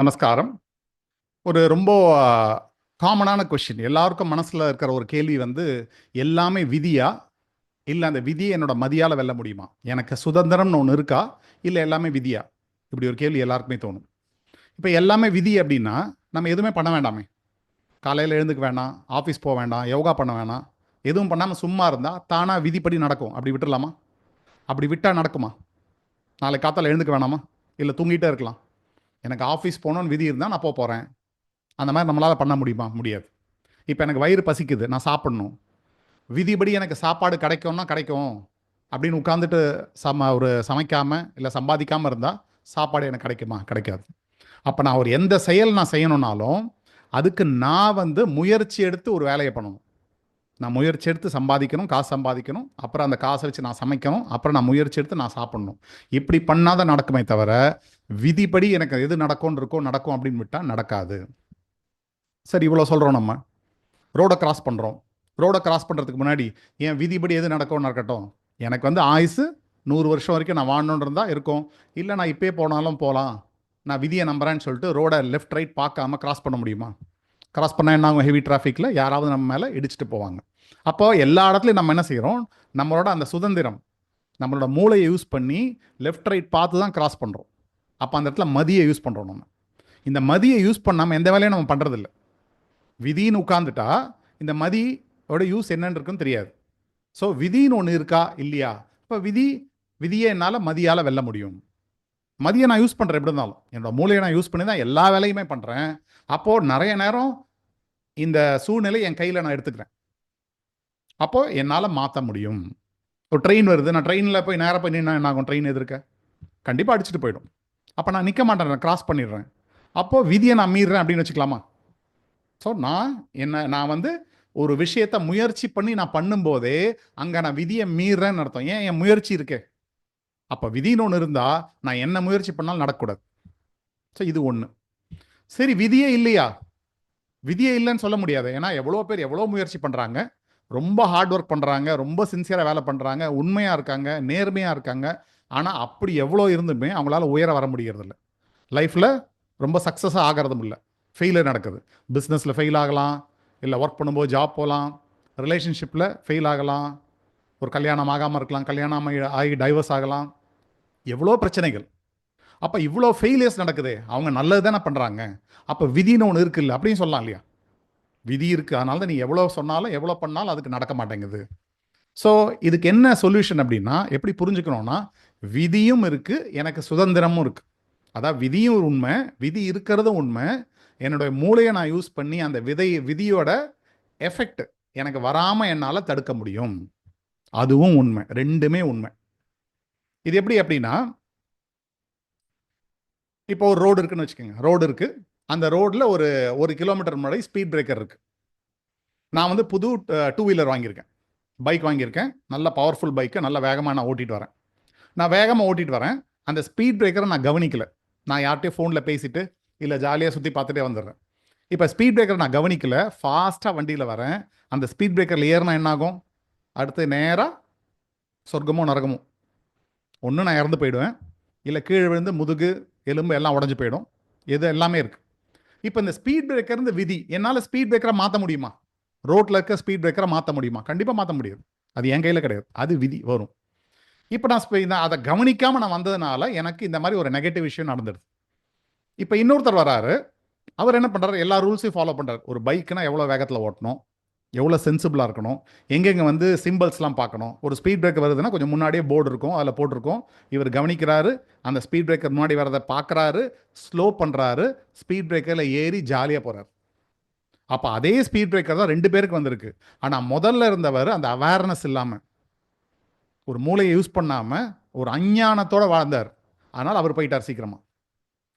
நமஸ்காரம். ஒரு ரொம்ப காமனான கொஷின் எல்லாருக்கும் மனசில் இருக்கிற ஒரு கேள்வி வந்து எல்லாமே விதியா? இல்லை அந்த விதியை என்னோட மதியால் வெல்ல முடியுமா? எனக்கு சுதந்திரம்னு ஒன்று இருக்கா? இல்லை எல்லாமே விதியா? இப்படி ஒரு கேள்வி எல்லாருக்குமே தோணும். இப்போ எல்லாமே விதி அப்படின்னா நம்ம எதுவுமே பண்ண வேண்டாமே. காலையில் எழுந்துக்க வேண்டாம் ஆஃபீஸ் போக வேண்டாம் யோகா பண்ண வேண்டாம் எதுவும் பண்ணாமல் சும்மா இருந்தால் தானாக விதிப்படி நடக்கும். அப்படி விட்டுடலாமா அப்படி விட்டால் நடக்குமா? நாளைக்கு காத்தால் எழுந்துக்க வேணாமா? இல்லை தூங்கிட்டே இருக்கலாம். எனக்கு ஆஃபீஸ் போகணும்னு விதி இருந்தால் நான் போக போகிறேன் அந்த மாதிரி நம்மளால் பண்ண முடியுமா? முடியாது. இப்போ எனக்கு வயிறு பசிக்குது நான் சாப்பிடணும். விதிபடி எனக்கு சாப்பாடு கிடைக்கும்னா கிடைக்கும். அப்படின்னு உட்காந்துட்டு சம ஒரு சமைக்காமல் இல்லை சம்பாதிக்காமல் இருந்தால் சாப்பாடு எனக்கு கிடைக்குமா? கிடைக்காது. அப்போ நான் ஒரு எந்த செயல் நான் செய்யணுன்னாலும் அதுக்கு நான் வந்து முயற்சி எடுத்து ஒரு வேலையை பண்ணணும். நான் முயற்சி எடுத்து சம்பாதிக்கணும் காசு சம்பாதிக்கணும் அப்புறம் அந்த காசை வச்சு நான் சமைக்கணும் அப்புறம் நான் முயற்சி எடுத்து நான் சாப்பிடணும். இப்படி பண்ணாதான் நடக்குமே தவிர விதிப்படி எனக்கு எது நடக்கும்னு இருக்கோ நடக்கும் அப்படின்னு விட்டால் நடக்காது. சரி இவ்வளோ சொல்கிறோம் நம்ம. ரோடை கிராஸ் பண்ணுறோம் ரோடை கிராஸ் பண்ணுறதுக்கு முன்னாடி என் விதிப்படி எது நடக்கும்னு இருக்கட்டும்? எனக்கு வந்து ஆயுசு நூறு வருஷம் வரைக்கும் நான் வாழணுன்னு இருந்தால் இருக்கும். இல்லை நான் இப்பயே போனாலும் போகலாம் நான் விதியை நம்புறேன்னு சொல்லிட்டு ரோடை லெஃப்ட் ரைட் பார்க்காம கிராஸ் பண்ண முடியுமா? கிராஸ் பண்ணால் என்ன ஆகும்? ஹெவி டிராஃபிக்கில் யாராவது நம்ம மேலே இடிச்சிட்டு போவாங்க. அப்போ எல்லா இடத்துலையும் நம்ம என்ன செய்கிறோம் நம்மளோட அந்த சுதந்திரம் நம்மளோட மூளையை யூஸ் பண்ணி லெஃப்ட் ரைட் பார்த்து தான் கிராஸ் பண்ணுறோம் அப்போ அந்த இடத்துல மதியை யூஸ் பண்ணுறோம் நம்ம. இந்த மதியை யூஸ் பண்ணாமல் எந்த வேலையும் நம்ம பண்ணுறதில்ல விதின்னு உட்காந்துட்டா இந்த மதியோட யூஸ் என்னன்னு இருக்குன்னு தெரியாது. ஸோ விதின்னு ஒன்று இருக்கா? இல்லையா? இப்போ விதி விதியை என்னால் மதியால் வெல்ல முடியும். மதியை நான் யூஸ் பண்ணுறேன் எப்படி இருந்தாலும். என்னோட மூளையை நான் யூஸ் பண்ணி தான் எல்லா வேலையுமே பண்ணுறேன் அப்போது நிறைய நேரம் இந்த சூழ்நிலை என் கையில் நான் எடுத்துக்கிறேன். அப்போ என்னால் மாற்ற முடியும். ஒரு ட்ரெயின் வருது நான் ட்ரெயினில் போய் நேராக போய் நின்னா என்ன ஆகும்? ட்ரெயின் எதிர்க்க? கண்டிப்பாக அடிச்சுட்டு போயிடும். அப்போ நான் நிற்க மாட்டேன் நான் கிராஸ் பண்ணிடுறேன். அப்போது விதியை நான் மீறுறேன் அப்படின்னு வச்சுக்கலாமா? ஸோ நான் என்ன நான் வந்து ஒரு விஷயத்த முயற்சி பண்ணி நான் பண்ணும்போதே அங்கே நான் விதியை மீறுறேன்னு அர்த்தம். ஏன்? என் முயற்சி இருக்கே. அப்போ விதின்னு ஒன்று இருந்தால் நான் என்ன முயற்சி பண்ணாலும் நடக்கக்கூடாது. ஸோ இது ஒன்று சரி விதியே இல்லையா? விதியே இல்லைன்னு சொல்ல முடியாது. ஏன்னா எவ்வளோ பேர் எவ்வளோ முயற்சி பண்ணுறாங்க ரொம்ப ஹார்ட் ஒர்க் பண்ணுறாங்க ரொம்ப சின்சியராக வேலை பண்ணுறாங்க உண்மையாக இருக்காங்க நேர்மையாக இருக்காங்க. ஆனால் அப்படி எவ்வளோ இருந்துமே அவங்களால உயர வர முடியறதில்ல. லைஃப்பில் ரொம்ப சக்ஸஸாக ஆகிறதும் இல்லை. ஃபெயிலியர் நடக்குது. பிஸ்னஸில் ஃபெயில் ஆகலாம் இல்லை ஒர்க் பண்ணும்போது ஜாப் போகலாம் ரிலேஷன்ஷிப்பில் ஃபெயில் ஆகலாம் ஒரு கல்யாணம் ஆகாமல் இருக்கலாம் கல்யாணம் ஆகி- ஆகி டைவர்ஸ் ஆகலாம். எவ்வளோ பிரச்சனைகள். அப்போ இவ்வளோ ஃபெயிலியர்ஸ் நடக்குதே அவங்க நல்லது தானே பண்ணுறாங்க அப்போ விதின்னு ஒன்று இருக்குல்ல அப்படின்னு சொல்லலாம் இல்லையா? விதி இருக்குது அதனால தான் நீ எவ்வளோ சொன்னாலும் எவ்வளோ பண்ணாலும் அதுக்கு நடக்க மாட்டேங்குது. ஸோ இதுக்கு என்ன சொல்யூஷன் அப்படின்னா எப்படி புரிஞ்சுக்கணும்னா விதியும் இருக்குது எனக்கு சுதந்திரமும் இருக்குது அதான் விதியும் உண்மை விதி இருக்கிறதும் உண்மை. என்னுடைய மூளையை நான் யூஸ் பண்ணி அந்த விதை விதியோட எஃபெக்ட் எனக்கு வராமல் என்னால் தடுக்க முடியும். அதுவும் உண்மை ரெண்டுமே உண்மை. இது எப்படி அப்படின்னா இப்போ ஒரு ரோடு இருக்குன்னு வச்சுக்கோங்க. ரோடு இருக்குது அந்த ரோட்ல ஒரு ஒரு கிலோமீட்டர் முன்னாடி ஸ்பீட் பிரேக்கர் இருக்கு. நான் வந்து புது டூ வீலர் வாங்கியிருக்கேன். பைக் வாங்கியிருக்கேன். நல்ல பவர்ஃபுல் பைக்கை நல்ல வேகமாக நான் ஓட்டிகிட்டு வரேன். நான் வேகமாக ஓட்டிகிட்டு வரேன். அந்த ஸ்பீட் பிரேக்கரை நான் கவனிக்கல. நான் யார்கிட்டயும் ஃபோனில் பேசிட்டு இல்லை ஜாலியாக சுற்றி பார்த்துட்டே வந்துடுறேன். இப்போ ஸ்பீட் பிரேக்கரை நான் கவனிக்கல. ஃபாஸ்ட்டாக வண்டியில் வரேன். அந்த ஸ்பீட் பிரேக்கரில் ஏறினா என்ன ஆகும் அடுத்து நேராக சொர்க்கமோ நரகமோ. ஒன்று நான் இறந்து போயிடுவேன். இல்லை கீழே விழுந்து முதுகு எலும்பு எல்லாம் உடஞ்சி போயிடும். இது எல்லாமே இருக்குது இப்போ இந்த ஸ்பீட் பிரேக்கர் இருந்து விதி என்னால் ஸ்பீட் பிரேக்கரை மாற்ற முடியுமா? ரோட்டில் இருக்க ஸ்பீட் பிரேக்கரை மாற்ற முடியுமா? கண்டிப்பாக மாற்ற முடியாது. அது என் கையில் கிடையாது. அது விதி வரும். இப்போ நான் நான் அதை கவனிக்காமல் நான் வந்ததுனால எனக்கு இந்த மாதிரி ஒரு நெகட்டிவ் விஷயம் நடந்துடுது. இப்போ இன்னொருத்தர் வராரு. அவர் என்ன பண்ணுறாரு எல்லா ரூல்ஸையும் ஃபாலோ பண்ணுறாரு ஒரு பைக்குனா எவ்வளோ வேகத்தில் ஓட்டணும்? எவ்வளோ சென்சிபிளாக இருக்கணும்? எங்கெங்கே வந்து சிம்பிள்ஸ்லாம் பார்க்கணும்? ஒரு ஸ்பீட் பிரேக்கர் வருதுன்னா கொஞ்சம் முன்னாடியே போர்டு இருக்கும் அதில் போட்டிருக்கும். இவர் கவனிக்கிறாரு அந்த ஸ்பீட் பிரேக்கர் முன்னாடி வரதை பார்க்குறாரு ஸ்லோ பண்ணுறாரு ஸ்பீட் பிரேக்கரில் ஏறி ஜாலியாக போகிறார் அப்போ அதே ஸ்பீட் பிரேக்கர் தான் ரெண்டு பேருக்கு வந்திருக்கு. ஆனால் முதல்ல இருந்தவர் அந்த அவேர்னஸ் இல்லாமல் ஒரு மூளையை யூஸ் பண்ணாமல் ஒரு அஞ்ஞானத்தோடு வாழ்ந்தார். அதனால் அவர் போயிட்டார் சீக்கிரமாக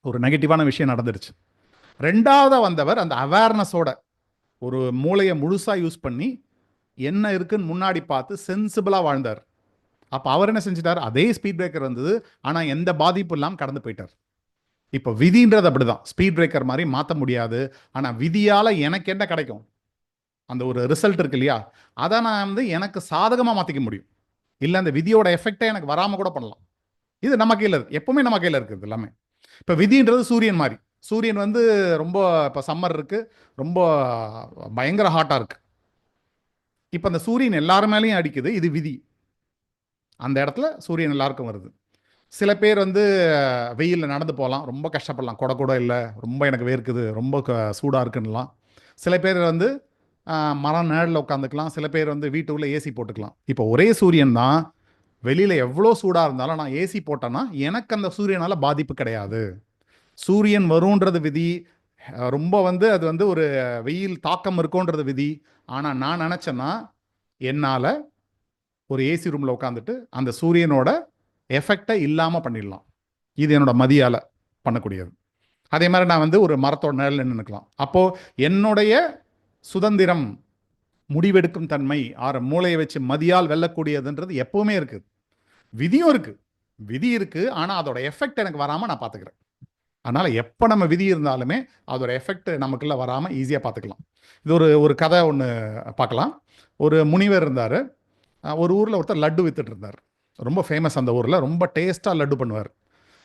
ஒரு நெகட்டிவான விஷயம் நடந்துருச்சு. ரெண்டாவதாக வந்தவர் அந்த அவேர்னஸோட ஒரு மூளையை முழுசாக யூஸ் பண்ணி என்ன இருக்குன்னு முன்னாடி பார்த்து சென்சிபிளாக வாழ்ந்தார். அப்போ அவர் என்ன செஞ்சிட்டார்? அதே ஸ்பீட் பிரேக்கர் வந்தது. ஆனால் எந்த பாதிப்பும் இல்லாமல் கடந்து போயிட்டார். இப்போ விதின்றது அப்படிதான். ஸ்பீட் பிரேக்கர் மாதிரி மாற்ற முடியாது. ஆனால் விதியால் எனக்கு என்ன கிடைக்கும்? அந்த ஒரு ரிசல்ட் இருக்கு இல்லையா? அதை நான் வந்து எனக்கு சாதகமாக மாற்றிக்க முடியும். இல்லை அந்த விதியோட எஃபெக்டை எனக்கு வராமல் கூட பண்ணலாம். இது நம்ம கையில் இருக்குது எப்பவுமே நம்ம கையில் இருக்குது எல்லாமே. இப்போ விதின்றது சூரியன் மாதிரி. சூரியன் வந்து ரொம்ப இப்போ சம்மர் இருக்குது ரொம்ப பயங்கர ஹாட்டாக இருக்குது இப்போ அந்த சூரியன் எல்லார் மேலேயும் அடிக்குது. இது விதி. அந்த இடத்துல சூரியன் எல்லாருக்கும் வருது. சில பேர் வந்து வெயிலில் நடந்து போகலாம். ரொம்ப கஷ்டப்படலாம். கொடை கூட இல்லை. ரொம்ப எனக்கு வேர்க்குது. ரொம்ப க சூடாக இருக்குன்னுலாம். சில பேர் வந்து மரம் நிழலில் உட்காந்துக்கலாம். சில பேர் வந்து வீட்டுக்குள்ளே ஏசி போட்டுக்கலாம். இப்போ ஒரே சூரியன் தான் வெளியில் எவ்வளோ சூடாக இருந்தாலும் நான் ஏசி போட்டேன்னா எனக்கு அந்த சூரியனால் பாதிப்பு கிடையாது. சூரியன் வரும்ன்றது விதி. ரொம்ப வந்து அது வந்து ஒரு வெயில் தாக்கம் இருக்கும்ன்றது விதி. ஆனால் நான் நினச்சேன்னா என்னால் ஒரு ஏசி ரூமில் உட்காந்துட்டு அந்த சூரியனோட எஃபெக்டை இல்லாமல் பண்ணிடலாம். இது என்னோட மதியால் பண்ணக்கூடியது. அதே மாதிரி நான் வந்து ஒரு மரத்தோட நிழல் நின்றுக்கலாம் அப்போது என்னுடைய சுதந்திரம் முடிவெடுக்கும் தன்மை ஆற மூளையை வச்சு மதியால் வெல்லக்கூடியதுன்றது எப்பவுமே இருக்குது விதியும் இருக்குது விதி இருக்குது ஆனால் அதோட எஃபெக்ட் எனக்கு வராமல் நான் பார்த்துக்கிறேன். அதனால் எப்போ நம்ம விதி இருந்தாலுமே அதோட எஃபெக்ட் நமக்குள்ள வராமல் ஈஸியாக பார்த்துக்கலாம் இது ஒரு ஒரு கதை ஒன்று பார்க்கலாம் ஒரு முனிவர் இருந்தார். ஒரு ஊரில் ஒருத்தர் லட்டு வித்துட்டு இருந்தார். ரொம்ப ஃபேமஸ் அந்த ஊரில். ரொம்ப டேஸ்ட்டாக லட்டு பண்ணுவார்.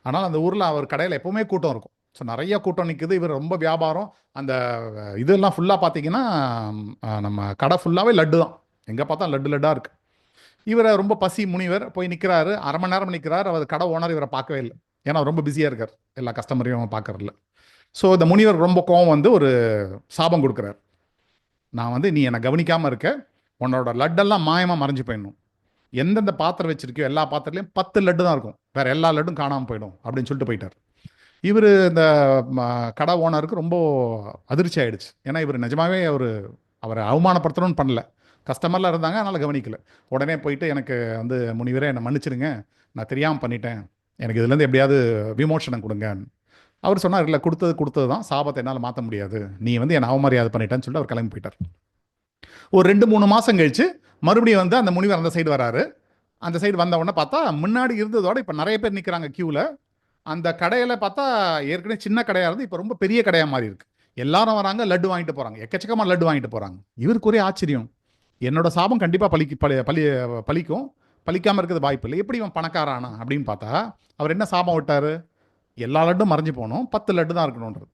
ஆனால் அந்த ஊரில் அவர் கடையில் எப்போவுமே கூட்டம் இருக்கும். ஸோ நிறைய கூட்டம் நிற்குது இவர் ரொம்ப வியாபாரம். அந்த இதெல்லாம் ஃபுல்லாக பார்த்தீங்கன்னா நம்ம கடை ஃபுல்லாகவே லட்டு தான். எங்கே பார்த்தா லட்டு லட்டாக இருக்குது இவரை ரொம்ப பசி முனிவர் போய் நிற்கிறாரு அரை மணி நேரம் நிற்கிறார் அவர் கடை ஓனர் இவரை பார்க்கவே இல்லை. ஏன்னா ரொம்ப பிஸியாக இருக்கார். எல்லா கஸ்டமரையும் பார்க்கறதில்ல. ஸோ இந்த முனிவர் ரொம்ப கோவம் வந்து ஒரு சாபம் கொடுக்குறார். நான் வந்து நீ என்னை கவனிக்காமல் இருக்க. உன்னோட லட்டெல்லாம் மாயமாக மறைஞ்சு போயிடணும். எந்தெந்த பாத்திரம் வச்சிருக்கியோ எல்லா பாத்திரத்துலையும் பத்து லட்டு தான் இருக்கும். வேறு எல்லா லட்டும் காணாமல் போயிடும் அப்படின்னு சொல்லிட்டு போயிட்டார். இவர் இந்த கடை ஓனருக்கு ரொம்ப அதிர்ச்சி ஆயிடுச்சு. ஏன்னா இவர் நிஜமாவே அவர் அவரை அவமானப்படுத்தணும்னு பண்ணல. கஸ்டமர்லாம் இருந்தாங்க அதனால் கவனிக்கல. உடனே போயிட்டு எனக்கு வந்து முனிவரே என்னை மன்னிச்சிடுங்க. நான் தெரியாமல் பண்ணிட்டேன். எனக்கு இதுலேருந்து எப்படியாவது விமோசனம் கொடுங்க. அவர் சொன்னார் இல்லை கொடுத்தது கொடுத்தது தான். சாபத்தை என்னால் மாற்ற முடியாது. நீ வந்து என்னை அவமரியாதை பண்ணிட்டேன்னு சொல்லிட்டு அவர் கிளம்பி போயிட்டார். ஒரு ரெண்டு மூணு மாதம் கழித்து மறுபடியும் வந்து அந்த முனிவர் அந்த சைடு வராரு. அந்த சைடு வந்த உடனே பார்த்தா முன்னாடி இருந்ததோட இப்போ நிறைய பேர் நிற்கிறாங்க க்யூவில் அந்த கடையில் பார்த்தா ஏற்கனவே சின்ன கடையாக இருந்து இப்போ ரொம்ப பெரிய கடையாக மாறி இருக்கு. எல்லாரும் வராங்க லட்டு வாங்கிட்டு போகிறாங்க எக்கச்சக்கமாக லட்டு வாங்கிட்டு போகிறாங்க இவருக்கு ஒரே ஆச்சரியம். என்னோட சாபம் கண்டிப்பாக பலிக்கு பலி பலி பலிக்கும். பழிக்காமல் இருக்கிறது வாய்ப்பு இல்லை. எப்படி இவன் பணக்காரானா அப்படின்னு பார்த்தா அவர் என்ன சாபம் விட்டார்? எல்லா லட்டும் மறைஞ்சு போகணும் பத்து லட்டு தான் இருக்கணுன்றது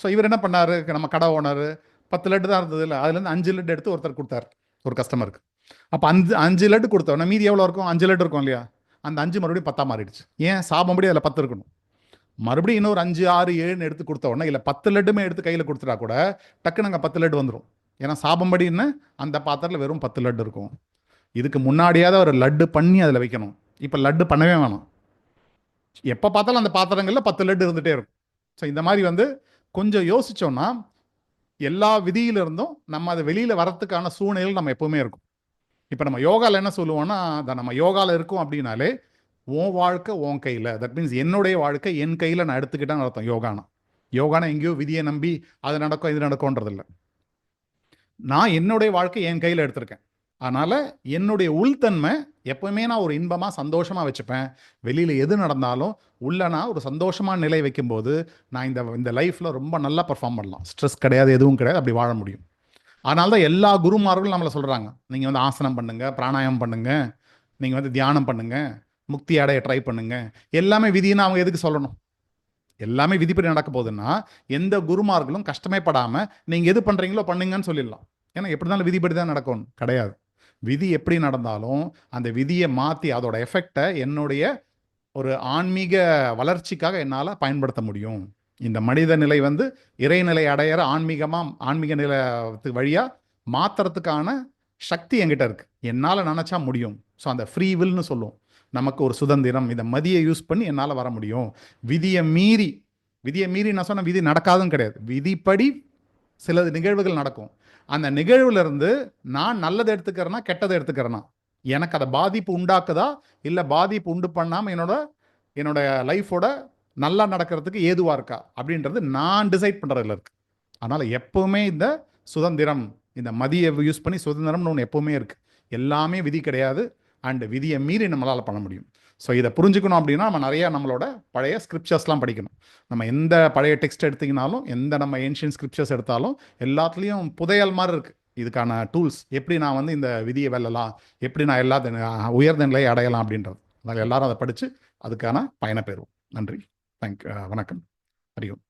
ஸோ இவர் என்ன பண்ணார்? நம்ம கடை ஓனர் பத்து லட்டு தான் இருந்தது இல்லை. அதுலேருந்து அஞ்சு லட்டு எடுத்து ஒருத்தர் கொடுத்தாரு ஒரு கஸ்டமருக்கு. அப்போ அஞ்சு அஞ்சு லட்டு கொடுத்தோன்னா மீதி எவ்வளோ இருக்கும்? அஞ்சு லட்டு இருக்கும் இல்லையா? அந்த அஞ்சு மறுபடியும் பத்தா மாறிடுச்சு. ஏன்? சாபம்படி அதில் பத்து இருக்கணும். மறுபடியும் இன்னொரு அஞ்சு ஆறு ஏழுன்னு எடுத்து கொடுத்த உடனே இல்லை பத்து லட்டுமே எடுத்து கையில் கொடுத்துட்டா கூட டக்குன்னு அங்கே பத்து லட்டு வந்துடும் ஏன்னா சாபம்படின்னு அந்த பாத்திரத்தில் வெறும் பத்து லட்டு இருக்கும். இதுக்கு முன்னாடியாவது ஒரு லட்டு பண்ணி அதில் வைக்கணும். இப்போ லட்டு பண்ணவே வேணாம். எப்போ பார்த்தாலும் அந்த பாத்திரங்களில் பத்து லட்டு இருந்துகிட்டே இருக்கும். ஸோ இந்த மாதிரி வந்து கொஞ்சம் யோசித்தோன்னா எல்லா விதியிலிருந்தும் நம்ம அதை வெளியில் வரத்துக்கான சூழ்நிலையில் நம்ம எப்போவுமே இருக்கும். இப்போ நம்ம யோகாவில் என்ன சொல்லுவோம்னா அதை நம்ம யோகாவில் இருக்கோம் அப்படின்னாலே உன் வாழ்க்கை உன் கையில். தட் மீன்ஸ் என்னுடைய வாழ்க்கை என் கையில் நான் எடுத்துக்கிட்டேன்னு அர்த்தம் யோகானா. யோகானா எங்கேயோ விதியை நம்பி அது நடக்கும் இது நடக்கும்ன்றதில்லை. நான் என்னுடைய வாழ்க்கை என் கையில் எடுத்திருக்கேன். அதனால் என்னுடைய உள்தன்மை எப்பவுமே நான் ஒரு இன்பமாக சந்தோஷமாக வச்சுப்பேன். வெளியில் எது நடந்தாலும் உள்ள நான் ஒரு சந்தோஷமான நிலை வைக்கும்போது நான் இந்த இந்த லைஃப்பில் ரொம்ப நல்லா பர்ஃபார்ம் பண்ணலாம். ஸ்ட்ரெஸ் கிடையாது எதுவும் கிடையாது அப்படி வாழ முடியும். அதனால தான் எல்லா குருமார்களும் நம்மளை சொல்கிறாங்க நீங்கள் வந்து ஆசனம் பண்ணுங்கள் பிராணாயம் பண்ணுங்கள் நீங்கள் வந்து தியானம் பண்ணுங்கள் முக்தி அடைய ட்ரை பண்ணுங்கள் எல்லாமே விதின்னு அவங்க எதுக்கு சொல்லணும்? எல்லாமே விதிப்படி நடக்க போகுதுன்னா எந்த குருமார்களும் கஷ்டமே படாமல் நீங்கள் எது பண்ணுறீங்களோ பண்ணுங்கன்னு சொல்லிடலாம். ஏன்னா எப்படி இருந்தாலும் விதிப்படி தான் நடக்கும் கிடையாது. விதி எப்படி நடந்தாலும் அந்த விதியை மாற்றி அதோட எஃபெக்டை என்னுடைய ஒரு ஆன்மீக வளர்ச்சிக்காக என்னால் பயன்படுத்த முடியும். இந்த மனித நிலை வந்து இறைநிலை அடையிற ஆன்மீகமாக ஆன்மீக நிலையத்து வழியாக மாத்துறதுக்கான சக்தி என்கிட்ட இருக்குது என்னால் நினச்சா முடியும். ஸோ அந்த ஃப்ரீ வில்னு சொல்லுவோம். நமக்கு ஒரு சுதந்திரம் இந்த மதியை யூஸ் பண்ணி என்னால் வர முடியும். விதியை மீறி விதியை மீறி நான் சொன்ன விதி நடக்காதுன்னு கிடையாது. விதிப்படி சில நிகழ்வுகள் நடக்கும். அந்த நிகழ்வுலேருந்து நான் நல்லதை எடுத்துக்கிறேன்னா கெட்டதை எடுத்துக்கிறேன்னா எனக்கு அதை பாதிப்பு உண்டாக்குதா? இல்லை பாதிப்பு உண்டு பண்ணாமல் என்னோட என்னோட லைஃபோட நல்லா நடக்கிறதுக்கு ஏதுவாக இருக்கா? அப்படின்றது நான் டிசைட் பண்ணுறதுல இருக்கு. அதனால் எப்போவுமே இந்த சுதந்திரம் இந்த மதியை யூஸ் பண்ணி சுதந்திரம்னு ஒன்று எப்போவுமே இருக்குது எல்லாமே விதி கிடையாது. அண்டு விதியை மீறி நம்மளால் பண்ண முடியும். ஸோ இதை புரிஞ்சுக்கணும் அப்படின்னா நம்ம நிறைய நம்மளோட பழைய ஸ்கிரிப்சர்ஸ்லாம் படிக்கணும். நம்ம எந்த பழைய டெக்ஸ்ட் எடுத்திங்கனாலும் எந்த நம்ம ஏன்ஷியன் ஸ்கிரிப்சர்ஸ் எடுத்தாலும் எல்லாத்துலேயும் புதையல் மாதிரி இருக்குது இதுக்கான டூல்ஸ் எப்படி நான் வந்து இந்த விதியை வெல்லலாம்? எப்படி நான் எல்லா உயர்ந்த நிலையை அடையலாம் அப்படின்றது. அதனால் எல்லாரும் அதை படித்து அதுக்கான பயனை பெறுவோம். நன்றி. தேங்க் வணக்கம். ஹரியோம்